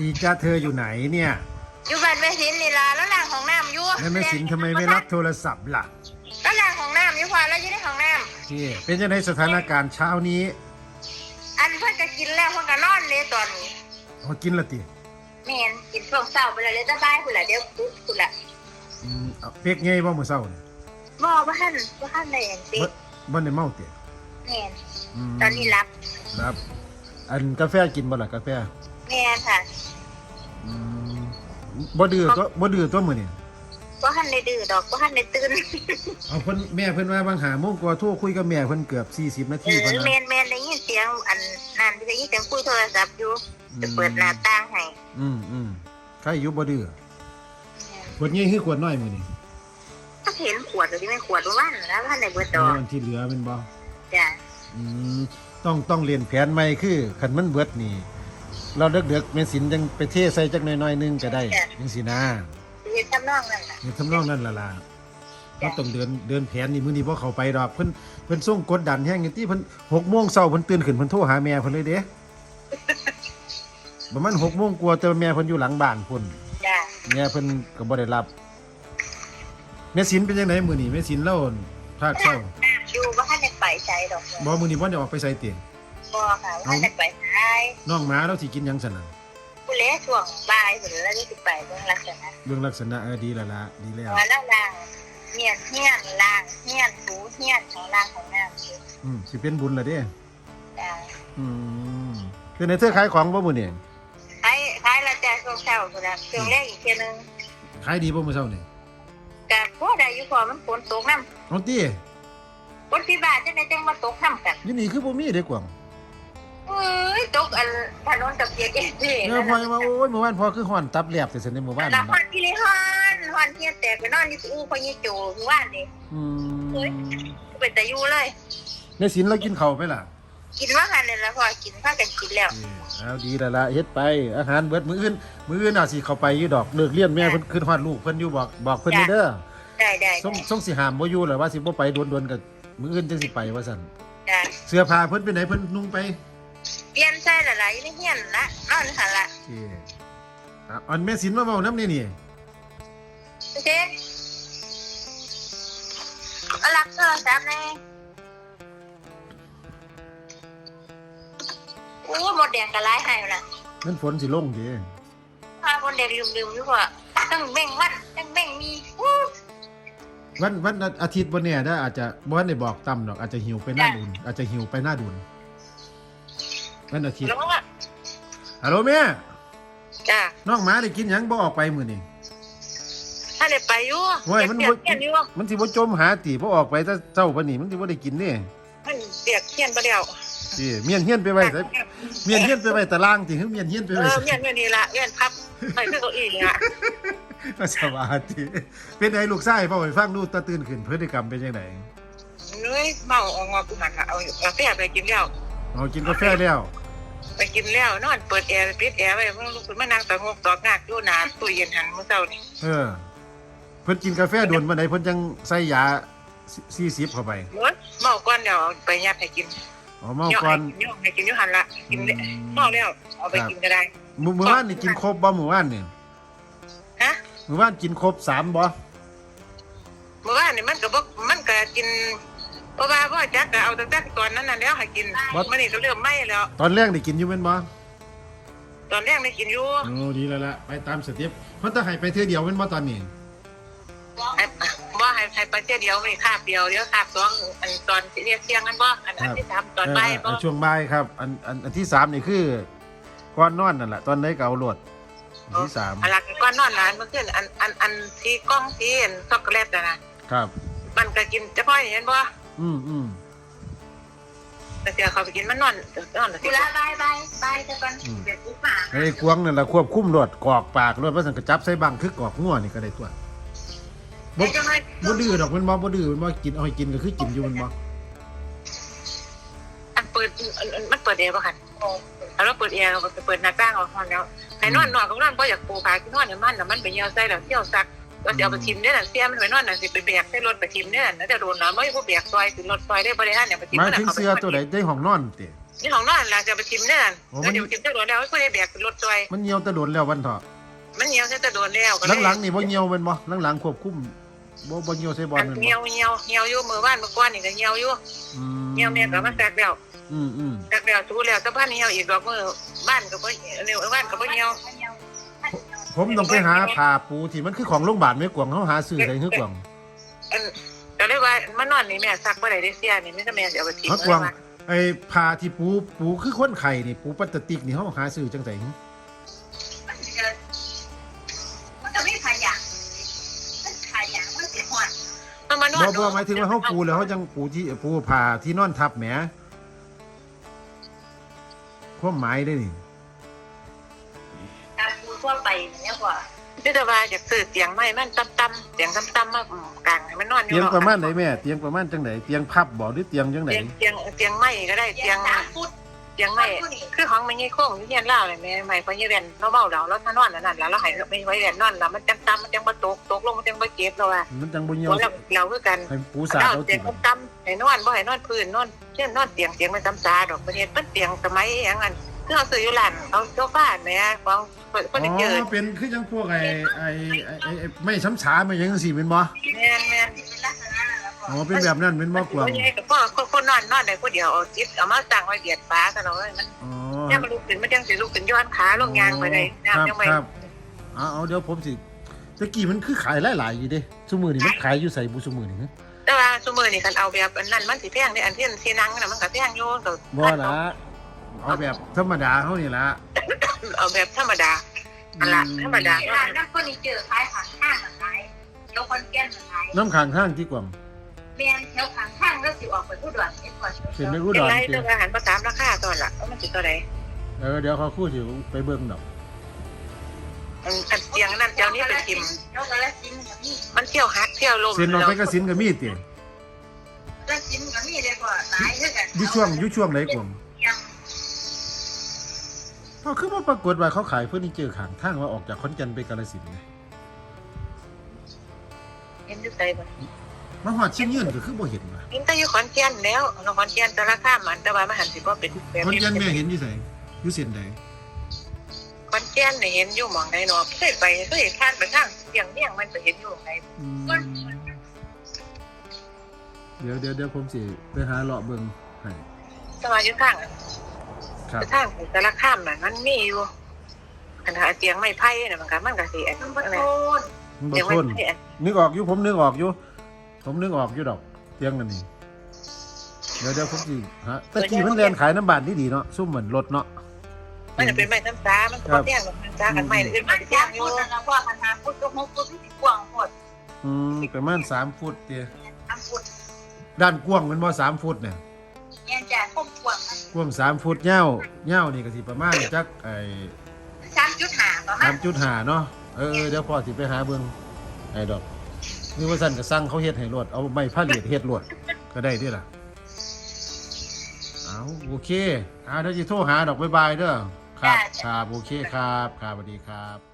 ดีจ้าเธออยู่ไหนเนี่ยอยู่บ้านแม่สินนี่ล่ะแล้วล้างห้องน้ำอยู่แล้วแม่สินทำไมไม่รับโทรศัพท์ล่ะแล้วล้างห้องน้ำอยู่พอแล้วอยู่ในห้องน้นี่เป็นยังไงสถานการณ์เช้านี้ำอันเพิ่นก็กินแล้วเพิ่นก็นอนเลยตอนนี้เขากินละติแม่นกินช่วงเช้าไปแล้วเลยสบายพุ่นล่ะเดี๋ยวปุ๊บพุ่นล่ะอืมเอาเปียกไงบ่มื้อเช้านี่บ่บ่ทันบ่ทันได้หยังติบ่บ่ได้เมาติแม่นมตอนนี้รับครับ อันกาแฟกินบ่ล่ะกาแฟ แม่นค่ะอืมบ่ดื้อก็บ่ดื้อตัวมื้อนี่บ่ทันได้ดื้อดอกบ่ทันได้ตื่นเอาเพิ่นแม่เพิ่นว่าบางหาโมงกว่าโทรคุยกับแม่เพิ่นเกือบ 40 นาเอทีอเพิ่นแม่นะนแม่นได้ยินเสียงอันนั่นได้ยินเสียงคุยโทรศัพท์อยู่จะเปิดหน้าต่างให้อืมอืมใครอยู่บ่ดื้อขวดใหญ่คือขวดน้อยมื้อนี่ถ้าเห็นขวดหรือไม่ขวดรู้ว่าแล้วท่านในเบอร์ดอกวันที่เหลือแม่นบ่จ้ะอืมต้องต้องเรียนแผนใหม่คือคันมันเบิดนี่ เราเด็กๆแม่สินจังไปเทใส่จักหน่อยๆหนึงก็ได้จังซี่นะเห็นทำนองนั่นแหละนี่ทำนองนั้นล่ะล่ะเราต้องเดินเดินแผนนี่มื้อนี้บ่เข้าไปดอกเพิ่นเพิ่นส่งกดดันแฮงอย่างที่เพิ่น6โมงเช้าเพิ่นตื่นขึ้นเพิ่นโทรหาแม่เพิ่นเลยเด้ประมาณ6โมงกว่าแต่ว่าแม่เพิ่นอยู่หลังบ้านพุ่นจ้ะแม่เพิ่นก็บ่ได้รับแม่สินเป็นจังไดมื้อนี้แม่สินเล่าภาคเช้าอยู่ว่าท่านในไปใช้ดอกบ่มื้อนี้บ่ได้ออกไปไสติ บ่ค่ะว่าท่านในไปใช้น้องหมาเราสิกินหยังซั่นน่ะผู้เล่ช่วงบ่ายหรือแล้วนี่สิไปเรื่องลักษณะเรื่องลักษณะเออดีแล้วล่ะดีแล้ว ว่าแล้วล่างเฮียนเฮียนล่างเฮียนถูเฮียนของล่างของน้ำคืออืมสิเป็นบุญละเด้ จ้ะอืมเป็นในเธอขายของบ่มื้อนี่ขายขายละจ้ะช่วงเช้าพุ่นน่ะช่วงแรกอีกเทียนึงขายดีบ่มื้อเช้านี่ก็พอได้อยู่พอมันฝนตกน้เอาติำฝนพิบาจังไดจังมาตกน้ำกันอยู่นี่คือบ่มีเด้กวาง เอ้ยตกอันถนนกับเพียกเอเจเออพอยังว่าโอ้ยเมื่อวานพอคือฮ้อนตับแลบแต่ซั่นในหมู่บ้านแล้นั่วนฮอน่ะนที่เลยฮอนฮอนเทียแตกไปนอนอยู่อู้พอยี่โจเมื่อวานนี่อืมเฮ้ยเป็นแต่อยู่เลย ในสินเรากินข้าวไปล่ะกินว่าหันเลยละพอกินพากันกินแล้วเออเอาดีแล้วล่ะเฮ็ดไป อาหารเบิดมื้ออื่นมื้ออื่นอาจสิเข้าไปอยู่ดอกเลิกเรียนแม่เพิ่นขึ้นฮอดลูกเพิ่นอยู่บอกบอกเพิ่นนี่เด้อได้ได้ส่งส่งสิหามบ่อยู่แหละว่าสิบ่ไปดวนๆกับมื้ออื่นจังสิไปว่าซั่นจ้ะเสื้อผ้าเพิ่นไปไหนเพิ่นนุ่งไป เปลี่ยนใส่ละลายในเฮียนละนอนหันละโอเคอะอันแม่สินมาเว้านำนี่นี่เจ๊เอาลักโทรศัพท์แน่โอ้หมดแดงกระไรให้ละมันฝนสิลงเด้พาคนเด็กลืมๆอยู่ว่าตั้งเบ่งวันตั้งเบ่งมีอู้วันวันอาทิตย์บ่แน่ได้ออาจจะบ่ทันได้บอกต่ำดอกอาจจะหิวไปหน้าดุนอาจจะหิวไปหน้าดุน วันอาทิตย์แล้วอะฮัลโหลแม่จ้ะน้องหมาได้กินหยังบ่ออกไปมื้อนี้ถ้าเด็กไปอยู่โอ้ยมันเปีบ่ยกเขียนอยู่มันสิบ่จมหาติบ่ออกไปแต่เช้าปานนี้มันสิบ่ได้กินเด้มันเปียกเขียนไปแล้วสิเมียนเฮียนไปไว้ไสเมียนเฮียนไปไว้ตารางติคือเมียนเฮียนไปเอไว้อไส เมียนเมียนนี่ละเมียนพับไปเพื่อเก้าอี้อะก็สวัสดีเป็นไงลูกชายพ่อไปฟังดูตาตื่นขึ้นพฤติกรรมเป็นจังไดเนื้อเมาเอางอกูหันละเอากาแฟไปกินแล้วเอากินกาแฟแล้ว ไปกินแล้วนอนเปิดแอร์ปิดแอร์ไว้มึงลุกขึ้นมานั่งตะงกตอกงากอยู่หนาตู้เย็นหันมื้อเช้านี่เออ เพิ่นกินกาแฟโดนมาไหนเพิ่นจังใส่ยา40เข้าไปโอ้ยเมาก่อนเดี๋ยวเอาไปยัดให้กินอ๋อเมาก่อนย่อให้กินอยู่หันละกินเลยเมาแล้วเอาไปกินก็ได้ มื้อมื้อวานนี่กินครบบ่มื้อวานนี่ฮะ มื้อวานกินครบสามบ่ เมื่อวานนี่มันก็บ่มันก็กิน เพราะว่าพ่อจักก็เอาตั้งแต่ก่อนนั้นน่ะแล้วให้กินมื้อนี้ก็เริ่มไหม้แล้ว ตอนแรกได้กินอยู่แม่นบ่ตอนแรกได้กินอยู่โอ้ดีแล้วล่ะไปตามสเต็ปเพิ่นต้องให้ไปเทื่อเดียวแม่นบ่ตอนนี้ให้บ่ให้ให้ไปเที่ยวเดียวไม่คาบเดียวเดี๋ยวคาบสองอันตอนที่เรียกเที่ยงกันบ่อันอันที่สามตอนบ่ายเอบ่อช่วงบ่ายครับ อันอันอันที่สามนี่คือก่อนนอนนั่นแหละตอนไหนก็เอาโลดอันที่สามอันหลักก่อนนอนนะเมื่อคืนอันอันอันที่กล้องที่อันช็อกโกแลตน่ะนะครับ มันก็กินเฉพาะอย่างนั้นบ่ อืมอืมแต่เดี๋ยวเขาไปกินมันนอนนอนกูละบายบายบายซะก่อนเดี๋ยวกูมาไอ้กวางนั่นล่ะควบคุมรถกอกปากรถว่าสังกะจับใส่บังคือกอกงัวนี่ก็ได้ตัวบ่เดี๋ยวจะให้บ่ดื้อดอกมันบ่บ่ดื้อมันบ่กินเอาให้กินก็คือกินอยู่มันบ่อันเปิดอันอันมันเปิดแอร์ป่ะคันแล้วเราเปิดแอร์เราก็เปิดหน้าต่างออกนอนแล้วให้นอนนอนก็นอนบ่อยากปูผาที่นอนเนี่ยมันน่ะมันไปเหี่ยวใส่แล้วเที่ยวซัก ก็จะเอาไปทิมเนี่ยน่ะเสียมันไปนอนน่ะสิไปแบกใส่รถไปทิมเนี่ยน่ะแล้วจะโดนน้ำบ่อยู่บ่แบกซอยขึ้นรถซอยได้บ่ได้หันเนี่ยไปทิมหมายมันน่ะถึงเขาไปเสื้อตัวใดได้ห้องนอนตินี่ของนอนหลังจะไปทิมเนี่ยแล้วเดี๋ยวทิมจะโดนแล้วก็ได้แบกรถจอยมันเหี่ยวแตะโดนแล้ววันเถาะมันเหี่ยวจะโดนแล้วก็หลังๆนี่บ่เหี่ยวแม่นบ่หลังๆควบคุมบ่บ่เหี่ยวใส่บอลแม่นเหี่ยบ่วเหี่ยวเหี่ยวอยู่มือบ้านเมื่อก่อนนี่ก็เหี่ยวอยู่อืมเหี่ยวแม่ก็มาแตกแล้วอืมอืมแตกแล้วทูแล้วแต่บ้านเหี่ยวอีกดอกมือบ้านก็บ่เร็วบ้านก็บ่เหี่ยว ผมต้องไปหาผ้าปูที่มันคือของโรงพยาบาลแม่กวางเฮาหาซื้อได้คือกวางอันก็เลยว่ามันนอนนี่แม่ซักบ่ได้ได้เสียนี่ไม่ก็แม่เดี๋ยวไปทิมเฮากวางไอ้ผ้าที่ปูปูคือคนไข้นี่ปูพลาสติกนี่เฮาหาซื้อจังได๋มันจะไม่ขยันมันขยันมันเสียหอนมันมานอบ่นบ่หมายถึงว่าเฮาปูแล้วเฮาจังปูที่ปูผ้าที่นอนทับแหมความหมายได้นี่การปู ทั่วไปเนี่ยกว่านี่แต่ว่าอยากซื้อเตียงใหม่มันต่ำๆเตียงต่ำๆมากลางให้มันนอนอยู่เตียงประมาณไหนแม่เตียงประมาณจังไดเตียงพับบ่หรือเตียงจังไดเตียงเตียงเตียงใหม่ก็ได้เตียงสามฟุตเตียงใหม่คือของมันยี่โค้งที่เฮียนเล่าเลยแม่ใหม่เพราะยี่เรียนเราเบาเราแล้วถ้านอนนั่นแล้วเราหายไม่ไว้เรียนนอนแล้วมันจังต่ำมันจังบ่ตกตกลงมันจังบ่เจ็บเราอะมันจังบ่เหี่ยวเราเราคือกันให้ปูสาดเราเอาเตีติยงต่ำให้นอนบ่ให้นอนพื้นนอนเช่นนอนเตียงเตียงมันต่ำซาดอกประเทศเป็นเตียงสมัยอย่างนั้น คือเราซื้ออยู่ร้านเอาโซฟาแม่ของเพิ่นอ๋เจออเป็นคือจังพวกไอ้ไอ้ไอ้ไอ้ไอ้ไม่ช้ำฉาไม่หยังจังซี่แม่นบ่แม่นแม่นเป็นลักษณะแล้วก็อ๋อเป็นแบบนั้นแม่นบ่กวางคนใหญ่ก็คนคนนอนนอนได้คนเดียวเอาจิตเอามาตั้งไว้เบียดฟ้ากันเอาไว้มันอ๋อเนี่ยมันลุกขึ้นมันยังสิลุกขึ้นย้อนขาลงยางไปได้น้ำยังไม่ครับเอาเอาเดี๋ยวผมสิตะกี้มันคือขายหลายๆอยู่เด้ซุมื้อนี้มันขายอยู่ไสบุซุมื้อนี้ฮะแต่ว่าซุมื้อนี่คันเอาแบบอันนั้นมันสิแพงได้อันที่ที่นั่งน่ะมันก็แพงอยู่ก็บ่ล่ะ เอาแบบธรรมดาเฮานี่ล่ะเอาแบบธรรมดาอันละธรรมดาร้านน้ำเฟอร์นิเจอร์ขายข้างข้างขายเดี๋ยวคนแก่นขายน้ำข้างข้างที่กวางเมียนแถวข้างข้างแล้วสิออกไปผู้ด่วนเอ็ดก่อนเป็นไม่เป็รู้นดอนไรติเรื่องอาหารภาษามราคาตอนละว่ามันสิเท่าใดเออเดี๋ยวเขาคู่สิไปเบิ่งดอกอันอันเตียงนั่นเจ้านี้เป็นทิมแล้วก็ละชิ้นกับนี่มันเที่ยวหักเที่ยวลมเซ็นออกไปก็สินก็มีติละชิ้นกับนี่เลยกว่าหลายเท่ากันอยู่ช่วงอยู่ช่วงไหนกวางยัง เฮาคือบ่ปรากฏว่าเขาขายเฟอร์นิเจอร์ข้างทางว่าออกจากขอนแก่นไปกาฬสินธุ์ไงเห็นอยู่ไสบ่มาฮอดเชียงยืนก็คือบ่เห็นว่ะเห็นแต่อยู่ขอนแก่นแล้วน้องขอนแก่นแต่ราคามันแต่ว่ามันหันสิบ่เป็นแบบขอนนี้แก่นแม่เห็นอยู่ไสอยู่เส้นใดขอนแก่นนี่เห็นอยู่หม่องใดเนาะเคยไปเคยผ่านไปทางเสียงเมี่ยงมันไปเห็นอยู่หม่องใดอืมเดี๋ยวเดี๋ยวเดี๋ยวผมสิไปหาเลาะเบิ่งให้แต่ว่าอยู่ทาง ครับทางแต่ละข้ามน่ะมันมีอยู่อันหาเตียงไม้ไผ่น่ะมันก็มันก็สิอันมันนั้นโทนมันบ่เตียงทไม้นไผ่อันนึกออกอยู่ผมนึกออกอยู่ผมนึกออกอยู่ดอกเตียงนั่นนี่เดี๋ยวเดี๋ยวผมสิฮะตะกี้มันเรียนขายน้ำบานที่ดีเนาะซุ่มเหมือนรถเนาะ มันจะเป็นไม้น้ำตามันก็บ่แพงหรอกน้ำตากันไม้อื่นมัมันนสิแพแค่งอพูยู่ดนะว่าขนาดพูดก็หกฟุตที่กว้างหมดอืมประมาณสามฟุตเตียสามฟุตด้านกว้างมันบ่สามฟุตเนี่ย เนี่ยจะคม กว้างกว้างสามฟุตเงาวเงาวนี่ก็สิประมาณจักไอ้สามจุดห้าประมาสาณมจุดห้าเนาะเออเออเดี๋ยวพ่อสิไปหาเบิ่งไอ้ดอกนี่ว่าสั่นก็สั่งเขาเฮ็ดให้รวดเอาไม้ผ้าเหลียดเฮ็ดรวดก็ได้เด้ล่ะเอาโอเคอ่าเดี๋ยวสิโทรหาดอกบ๊ายบายเด้อครับครับโอเคครับครับสวัสดีครับ